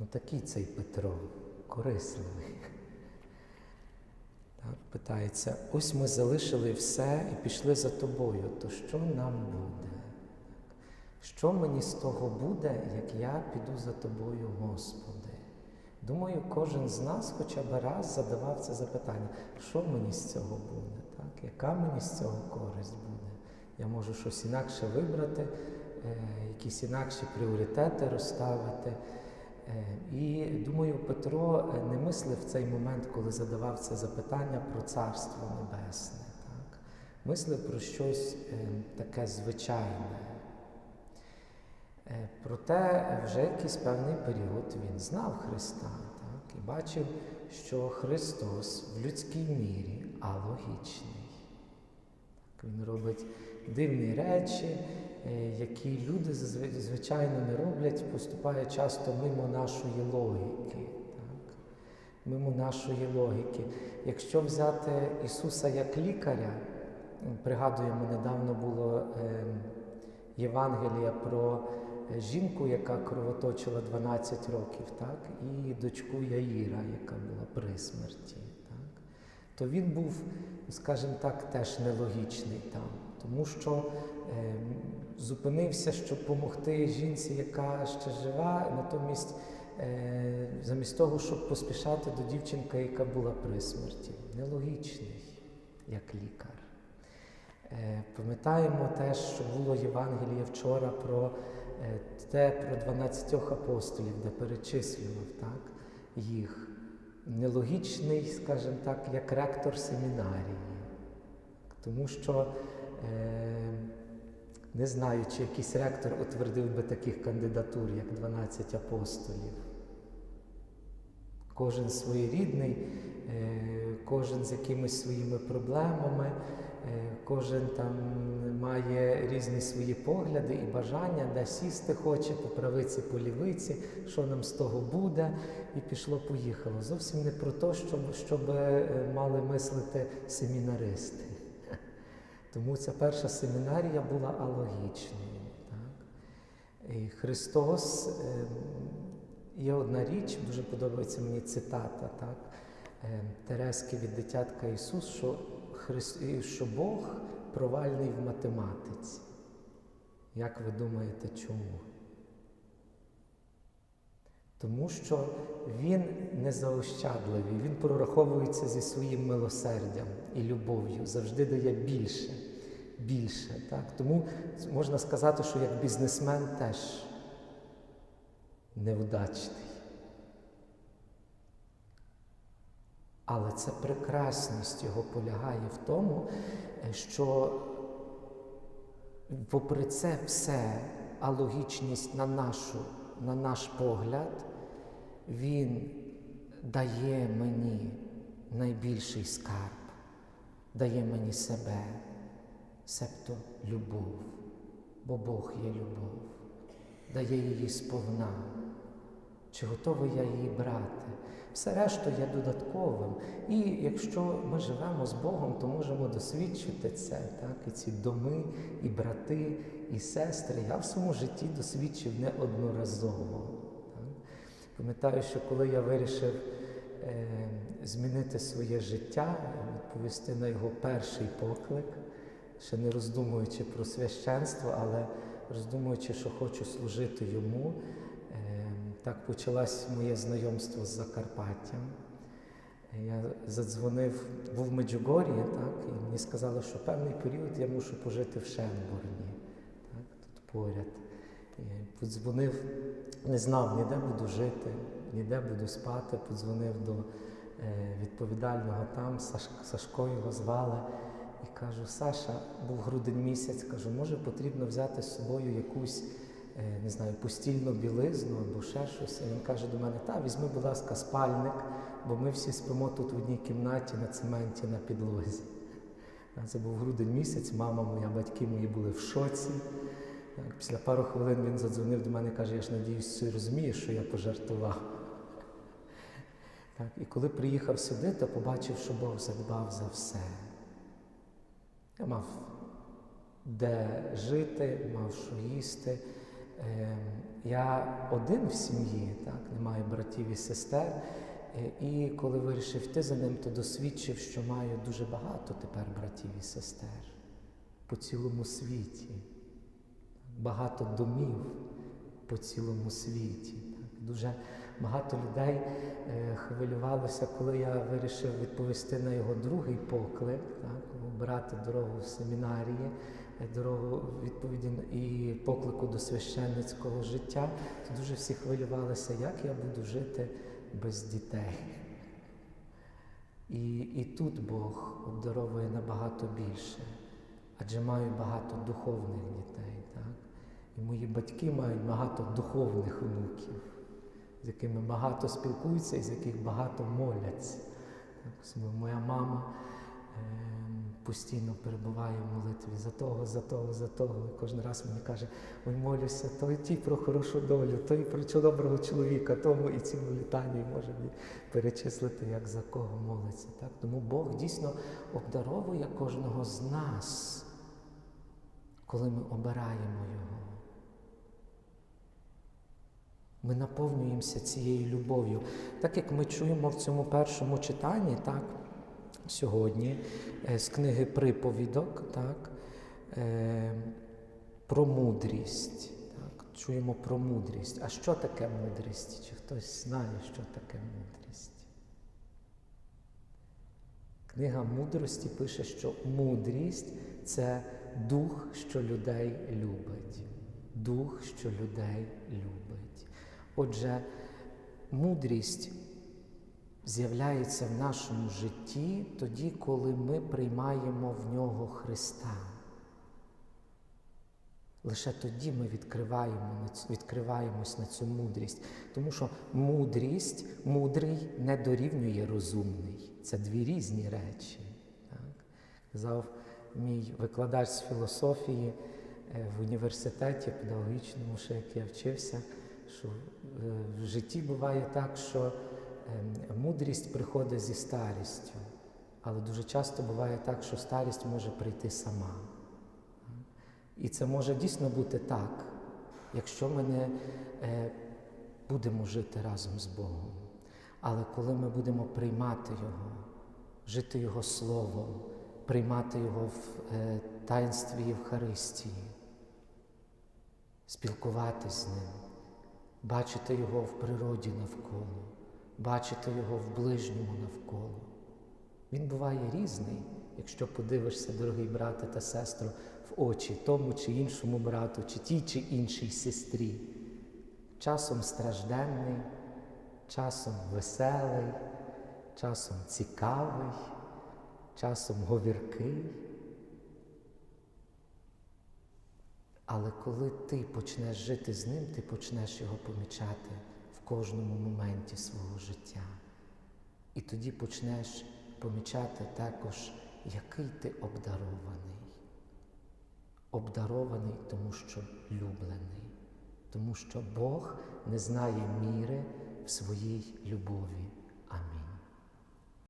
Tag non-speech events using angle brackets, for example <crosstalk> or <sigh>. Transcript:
Ну такий цей Петро, корисливий. <laughs> Так, питається, ось ми залишили все і пішли за тобою, то що нам буде? Що мені з того буде, як я піду за тобою, Господи? Думаю, кожен з нас хоча б раз задавав це запитання, що мені з цього буде? Так? Яка мені з цього користь буде? Я можу щось інакше вибрати, е, якісь інакші пріоритети розставити. Е, І думаю, Петро е, не мислив в цей момент, коли задавав це запитання про Царство Небесне. Так? Мислив про щось е, таке звичайне. Проте вже якийсь певний період він знав Христа так? і бачив, що Христос в людській мірі алогічний. Він робить дивні речі, які люди звичайно не роблять, поступає часто мимо нашої логіки. Так? Мимо нашої логіки. Якщо взяти Ісуса як лікаря, пригадуємо, недавно було е, Євангелія про е, жінку, яка кровоточила 12 років, так? і дочку Яїра, яка була при смерті. То він був, скажімо так, теж нелогічний там, тому що е, зупинився, щоб допомогти жінці, яка ще жива, натомість е, замість того, щоб поспішати до дівчинки, яка була при смерті. Нелогічний, як лікар. Е, Пам'ятаємо теж, що було Євангеліє вчора про е, те, про 12 апостолів, де перечислював так, їх. Нелогічний, скажімо так, як ректор семінарії. Тому що е, не знаю, чи якийсь ректор утвердив би таких кандидатур, як 12 апостолів. Кожен своєрідний, е, кожен з якимись своїми проблемами, е, кожен там має різні свої погляди і бажання, де сісти хоче, по правиці, по лівиці, що нам з того буде, і пішло-поїхало. Зовсім не про те, щоб, щоб е, мали мислити семінаристи. <laughs> Тому ця перша семінарія була алогічною. І Христос. е, Є одна річ, дуже подобається мені цитата, так? Е, Терески від дитятка Ісус, що, Христ... що Бог провальний в математиці. Як ви думаєте, чому? Тому що Він незаощадливий, Він прораховується зі своїм милосердям і любов'ю, завжди дає більше, більше. Так? Тому можна сказати, що як бізнесмен теж невдачний. Але це прекрасність його полягає в тому, е, що, попри це все, алогічність на, нашу, на наш погляд, він дає мені найбільший скарб, дає мені себе, себто любов, бо Бог є любов дає її сповна. Чи готовий я її брати? Все решту є додатковим. І якщо ми живемо з Богом, то можемо досвідчити це, так? і ці доми, і брати, і сестри. Я в своєму житті досвідчив неодноразово. Пам'ятаю, що коли я вирішив е, змінити своє життя, відповісти на його перший поклик, ще не роздумуючи про священство, але роздумуючи, що хочу служити йому, так почалось моє знайомство з Закарпаттям. Я задзвонив, був в Меджугор'ї, так, і мені сказали, що певний період я мушу пожити в Шенбурні, так, тут поряд. І подзвонив, не знав, ніде буду жити, ніде буду спати. Подзвонив до е, відповідального там, Саш, Сашко його звали. І кажу, Саша, був грудень місяць, кажу, може потрібно взяти з собою якусь, не знаю, постільну білизну або ще щось. І він каже до мене, та візьми, будь ласка, спальник, бо ми всі спимо тут в одній кімнаті на цементі на підлозі. Це був грудень місяць, мама моя, батьки мої були в шоці. Після пару хвилин він задзвонив до мене і каже, я ж надіюсь, ти розумієш, що я пожартував. Так, І коли приїхав сюди, то побачив, що Бог задбав за все. Я мав де жити, мав що їсти, Е, Я один в сім'ї, так, не маю братів і сестер. Е, І коли вирішив йти за ним, то досвідчив, що маю дуже багато тепер братів і сестер по цілому світі, багато домів по цілому світі. Так. Дуже багато людей е, хвилювалося, коли я вирішив відповісти на його другий поклик, так, обирати дорогу в семінарії, е, дорогу відповіді і поклику до священницького життя. То дуже всі хвилювалися, як я буду жити без дітей. І, і тут Бог обдаровує набагато більше, адже маю багато духовних дітей. Так? І мої батьки мають багато духовних онуків, з якими багато спілкуються і з яких багато моляться. Моя мама ем, постійно перебуває в молитві за того, за того, за того. І кожен раз мені каже, ой, молюся, то і ті про хорошу долю, то і про доброго чоловіка, тому і цілу літання може перечислити, як за кого молиться. Так? Тому Бог дійсно обдаровує кожного з нас, коли ми обираємо Його. Ми наповнюємося цією любов'ю. Так як ми чуємо в цьому першому читанні, так, сьогодні, е, з книги приповідок, так, е, про мудрість. Так, чуємо про мудрість. А що таке мудрість? Чи хтось знає, що таке мудрість? Книга мудрості пише, що мудрість це дух, що людей любить. Дух, що людей любить. Отже, мудрість з'являється в нашому житті тоді, коли ми приймаємо в нього Христа. Лише тоді ми відкриваємо, відкриваємось на цю мудрість. Тому що мудрість, мудрий не дорівнює розумний. Це дві різні речі. Так? Казав мій викладач з філософії е, в університеті педагогічному, ще як я вчився, що е, в житті буває так, що ем, мудрість приходить зі старістю, але дуже часто буває так, що старість може прийти сама. І це може дійсно бути так, якщо ми не е, будемо жити разом з Богом. Але коли ми будемо приймати Його, жити Його Словом, приймати Його в е, таїнстві Євхаристії, спілкуватись з Ним, бачити Його в природі навколо, бачити Його в ближньому навколо. Він буває різний, якщо подивишся, дорогий брате та сестро, в очі тому чи іншому брату, чи тій чи іншій сестрі. Часом стражденний, часом веселий, часом цікавий, часом говіркий. Але коли ти почнеш жити з ним, ти почнеш його помічати в кожному моменті свого життя. І тоді почнеш помічати також, який ти обдарований. Обдарований, тому що люблений, тому що Бог не знає міри в своїй любові.